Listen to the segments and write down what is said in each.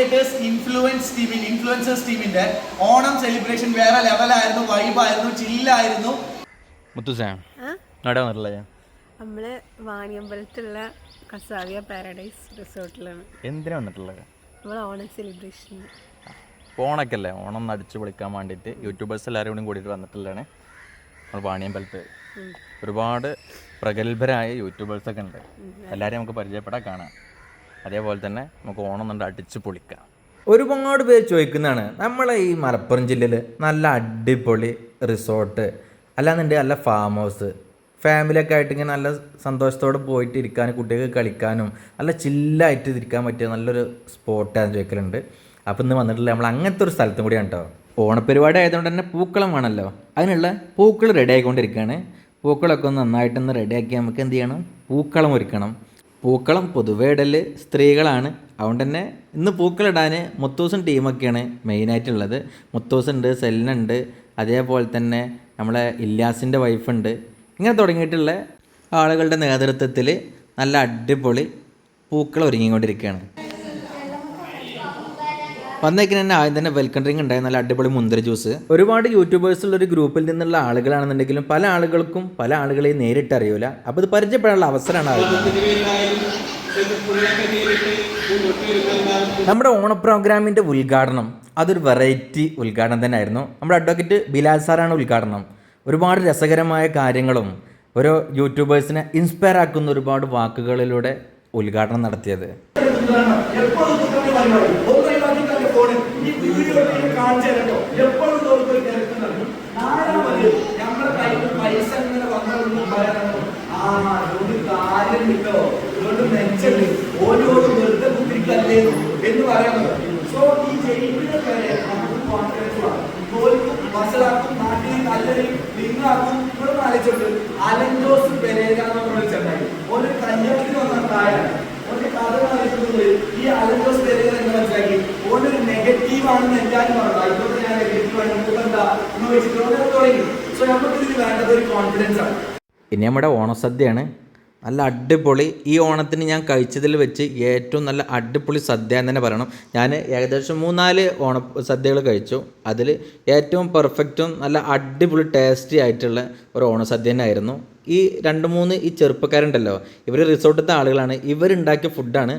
Creators influence ടീമിൽ influencers ടീമിന്റെ Onam celebration വേറെ ലെവലായിരുന്നു വൈബായിരുന്നു ചില്ലായിരുന്നു നമ്മൾ വാണിയമ്പലത്തുള്ള കസാവിയ പാരഡൈസ് റിസോർട്ടിലാണ് എന്തിനാ വന്നിട്ടുള്ളത്? നമ്മൾ ഓണം സെലിബ്രേഷൻ ഓണൊക്കെ അല്ലേ ഓണം അടിച്ചു പൊളിക്കാൻ വേണ്ടിയിട്ട് യൂട്യൂബേഴ്സ് എല്ലാവരും കൂടി കൂടിയിട്ട് വന്നിട്ടുള്ളതാണ്. നമ്മൾ വാണിയമ്പലത്ത്. ഒരുപാട് പ്രഗത്ഭരായ യൂട്യൂബേഴ്സൊക്കെ ഉണ്ട്. എല്ലാവരെയും നമുക്ക് പരിചയപ്പെടാൻ കാണാം. അതേപോലെ തന്നെ നമുക്ക് ഓണം നല്ല അടിച്ച് പൊളിക്കാം. ഒരുപാട് പേര് ചോദിക്കുന്നതാണ് നമ്മളെ ഈ മലപ്പുറം ജില്ലയിൽ നല്ല അടിപൊളി റിസോർട്ട് അല്ലാന്നുണ്ടെങ്കിൽ നല്ല ഫാം ഹൗസ് ഫാമിലിയൊക്കെ ആയിട്ട് ഇങ്ങനെ നല്ല സന്തോഷത്തോടെ പോയിട്ട് ഇരിക്കാനും കുട്ടികൾക്ക് കളിക്കാനും നല്ല ചില്ലായിട്ട് ഇരിക്കാൻ പറ്റിയ നല്ലൊരു സ്പോട്ടാന്ന് ചോദിക്കലുണ്ട്. അപ്പം ഇന്ന് വന്നിട്ടില്ല നമ്മൾ അങ്ങനത്തെ ഒരു സ്ഥലത്തും കൂടിയാണ് കേട്ടോ ഓണപ്പരിപാടി ആയതുകൊണ്ട് തന്നെ പൂക്കളം വേണമല്ലോ അതിനുള്ള പൂക്കൾ റെഡി ആയിക്കൊണ്ടിരിക്കുകയാണ് പൂക്കളൊക്കെ ഒന്ന് നന്നായിട്ടൊന്ന് റെഡിയാക്കി നമുക്ക് എന്ത് ചെയ്യണം? പൂക്കളം ഒരുക്കണം. പൂക്കളം പൊതുവെ ഇടൽ സ്ത്രീകളാണ്. അതുകൊണ്ട് തന്നെ ഇന്ന് പൂക്കളിടാൻ മുത്തൂസൻ ടീമൊക്കെയാണ് മെയിനായിട്ടുള്ളത്. മുത്തൂസുണ്ട് സെല്ലുണ്ട് അതേപോലെ തന്നെ നമ്മളെ ഇല്ലാസിന്റെ വൈഫുണ്ട്. ഇങ്ങനെ തുടങ്ങിയിട്ടുള്ള ആളുകളുടെ നേതൃത്വത്തിൽ നല്ല അടിപൊളി പൂക്കൾ ഒരുങ്ങിക്കൊണ്ടിരിക്കുകയാണ്. വന്നേക്കിന് തന്നെ ആദ്യം തന്നെ വെൽക്കം ഡ്രിങ്ക് ഉണ്ടായി. നല്ല അടിപൊളി മുന്തിരി ജ്യൂസ് ഒരുപാട് യൂട്യൂബേഴ്സ് ഉള്ള ഒരു ഗ്രൂപ്പിൽ നിന്നുള്ള ആളുകളാണെന്നുണ്ടെങ്കിലും പല ആളുകൾക്കും പല ആളുകളെയും നേരിട്ട് അറിയൂല. അപ്പോൾ ഇത് പരിചയപ്പെടാനുള്ള അവസരമാണ് നമ്മുടെ ഓണ പ്രോഗ്രാമിന്റെ ഉദ്ഘാടനം അതൊരു വെറൈറ്റി ഉദ്ഘാടനം തന്നെ ആയിരുന്നു നമ്മുടെ അഡ്വക്കേറ്റ് ബിലാൽ സാറാണ് ഉദ്ഘാടനം. ഒരുപാട് രസകരമായ കാര്യങ്ങളും ഓരോ യൂട്യൂബേഴ്സിനെ ഇൻസ്പയർ ആക്കുന്ന ഒരുപാട് വാക്കുകളിലൂടെ ഉദ്ഘാടനം നടത്തിയത്. എന്ന് പറയുന്നത്. സോ ഈ ജയിലിനെ വരെ നമുക്ക് കോൺഫിഡൻസ് വേണം തോൽക്കും വസലാക്കും നാട്ടിൽ നല്ലൊരു നിങ്ങളാക്കും ഇവിടെ ആലോചിച്ചോട്ട് അലഞ്ചോസ് പെരേര എന്ന് പറഞ്ഞ ഒരു കല്യാണത്തിന് വന്ന ഒരു കഥ ആലോചിക്കുന്നത് ഈ അലഞ്ചോസ് പെരേര എന്ന് മനസ്സിലാക്കി. ഓരോ നെഗറ്റീവ് ആണെന്ന് എല്ലാവരും പറഞ്ഞു ഞാൻ നെഗറ്റീവ് ആണ്. എന്താ എന്ന് വെച്ചിട്ട് തുടങ്ങി. സോ നമുക്ക് ഇതിന് വേണ്ടത് ഒരു കോൺഫിഡൻസ് ആണ്. ഇനി നമ്മുടെ ഓണസദ്യയാണ്. നല്ല അടിപൊളി. ഈ ഓണത്തിന് ഞാൻ കഴിച്ചതിൽ വെച്ച് ഏറ്റവും നല്ല അടിപൊളി സദ്യ എന്ന് തന്നെ പറയണം. ഞാൻ ഏകദേശം മൂന്നാൽ ഓണ സദ്യകൾ കഴിച്ചു. അതിൽ ഏറ്റവും പെർഫെക്റ്റും നല്ല അടിപൊളി ടേസ്റ്റി ആയിട്ടുള്ള ഒരു ഓണസദ്യ തന്നെ ആയിരുന്നു. ഈ രണ്ട് മൂന്ന് ഈ ചെറുപ്പക്കാരുണ്ടല്ലോ ഇവർ റിസോർട്ടിലത്തെ ആളുകളാണ്. ഇവരുണ്ടാക്കിയ ഫുഡാണ്.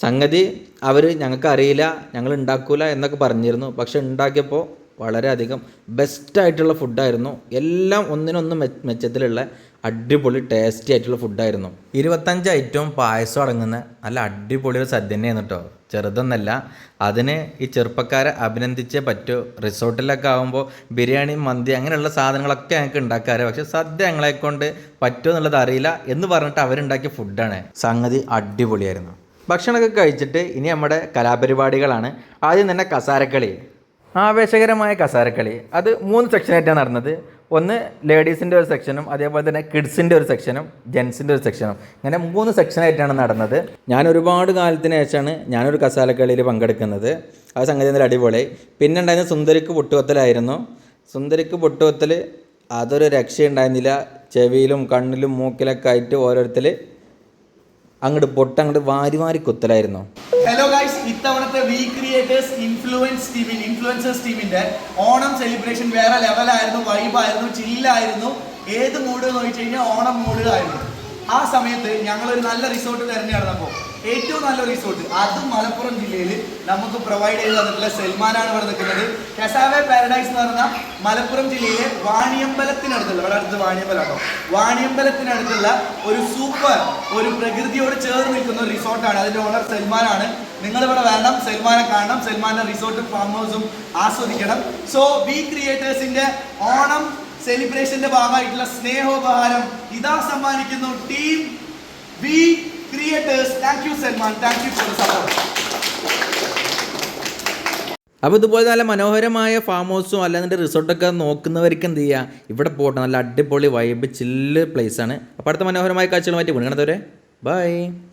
സംഗതി അവർ ഞങ്ങൾക്ക് അറിയില്ല ഞങ്ങൾ ഉണ്ടാക്കൂല എന്നൊക്കെ പറഞ്ഞിരുന്നു. പക്ഷെ ഉണ്ടാക്കിയപ്പോൾ വളരെയധികം ബെസ്റ്റായിട്ടുള്ള ഫുഡായിരുന്നു. എല്ലാം ഒന്നിനൊന്ന് മെച്ചത്തിലുള്ള അടിപൊളി ടേസ്റ്റി ആയിട്ടുള്ള ഫുഡായിരുന്നു ഇരുപത്തഞ്ച് ഐറ്റവും പായസം അടങ്ങുന്ന നല്ല അടിപൊളി ഒരു സദ്യ തന്നെയാണ് കേട്ടോ ചെറുതൊന്നല്ല. അതിന് ഈ ചെറുപ്പക്കാരെ അഭിനന്ദിച്ചേ പറ്റൂ. റിസോർട്ടിലൊക്കെ ആകുമ്പോൾ ബിരിയാണി മന്തി അങ്ങനെയുള്ള സാധനങ്ങളൊക്കെ ഞങ്ങൾക്ക് ഉണ്ടാക്കാറ്. പക്ഷെ സദ്യ ഞങ്ങളെ കൊണ്ട് പറ്റുമോ എന്നുള്ളത് അറിയില്ല എന്ന് പറഞ്ഞിട്ട് അവരുണ്ടാക്കിയ ഫുഡാണ് സംഗതി അടിപൊളിയായിരുന്നു. ഭക്ഷണമൊക്കെ കഴിച്ചിട്ട് ഇനി നമ്മുടെ കലാപരിപാടികളാണ്. ആദ്യം തന്നെ കസാരക്കളി. ആവേശകരമായ കസാരക്കളി. അത് മൂന്ന് സെക്ഷനായിട്ടാണ് നടന്നത്. ഒന്ന് ലേഡീസിന്റെ ഒരു സെക്ഷനും അതേപോലെ തന്നെ കിഡ്സിന്റെ ഒരു സെക്ഷനും ജെൻസിന്റെ ഒരു സെക്ഷനും ഇങ്ങനെ മൂന്ന് സെക്ഷനായിട്ടാണ് നടന്നത്. ഞാൻ ഒരുപാട് കാലത്തിന് ശേഷമാണ് ഞാനൊരു കസാലക്കളിയിൽ പങ്കെടുക്കുന്നത്. ആ സംഗതി നല്ല അടിപൊളി. പിന്നെ ഉണ്ടായിരുന്ന സുന്ദരിക്ക് പൊട്ടുവത്തലായിരുന്നു സുന്ദരിക്ക് പൊട്ടുവത്തൽ അതൊരു രക്ഷയുണ്ടായിരുന്നില്ല. ചെവിയിലും കണ്ണിലും മൂക്കിലൊക്കെ ആയിട്ട് ഓരോരുത്തർ അങ്ങോട്ട് പൊട്ടങ്ങോട്ട് വാരി വാരി കുത്തലായിരുന്നു. ഹലോ ഗൈസ് ഇത്തവണത്തെ വി ക്രിയേറ്റേഴ്സ് ഇൻഫ്ലുവൻസ് ടീമിൽ ഇൻഫ്ലുവൻസേഴ്സ് ടീമിന്റെ ഓണം സെലിബ്രേഷൻ വേറെ ലെവലായിരുന്നു വൈബായിരുന്നു ചില്ലായിരുന്നു ഏത് മൂഡ് എന്ന് ചോദിച്ചു കഴിഞ്ഞാൽ ഓണം മൂഡായിരുന്നു ആ സമയത്ത് ഞങ്ങളൊരു നല്ല റിസോർട്ട് തിരഞ്ഞെടുത്തപ്പോൾ ഏറ്റവും നല്ല റിസോർട്ട് അതും മലപ്പുറം ജില്ലയിൽ നമുക്ക് പ്രൊവൈഡ് ചെയ്ത് തന്നിട്ടുള്ള സൽമാനാണ് ഇവിടെ നിൽക്കുന്നത്. കസാവെ പാരഡൈസ് എന്ന് പറഞ്ഞ മലപ്പുറം ജില്ലയിലെ വാണിയമ്പലത്തിനടുത്തുള്ള ഇവിടെ അടുത്ത് വാണിയമ്പലം കേട്ടോ വാണിയമ്പലത്തിനടുത്തുള്ള ഒരു സൂപ്പർ ഒരു പ്രകൃതിയോട് ചേർന്ന് നിൽക്കുന്ന ഒരു റിസോർട്ടാണ് അതിന്റെ ഓണർ സൽമാനാണ്. നിങ്ങൾ ഇവിടെ വരണം സൽമാനെ കാണണം സൽമാന്റെ റിസോർട്ടും ഫാം ഹൗസും ആസ്വദിക്കണം. സോ വി ക്രിയേറ്റേഴ്സിന്റെ ഓണം സെലിബ്രേഷന്റെ ഭാഗമായിട്ടുള്ള സ്നേഹോപഹാരം ഇതാ സമ്മാനിക്കുന്നു team B creators thank you Salman thank you for support അപ്പോൾ ഇതുപോലെ നല്ല മനോഹരമായ ഫാം ഹൗസും അല്ലാതെ റിസോർട്ടൊക്കെ നോക്കുന്നവർക്ക് എന്ത് ചെയ്യുക ഇവിടെ പോട്ടെ. നല്ല അടിപൊളി വൈബ് ചില്ല് പ്ലേസ് ആണ്. അപ്പോൾ അടുത്ത മനോഹരമായ കാഴ്ചകളുമായിട്ട് വീണുകണത്തവരെ ബൈ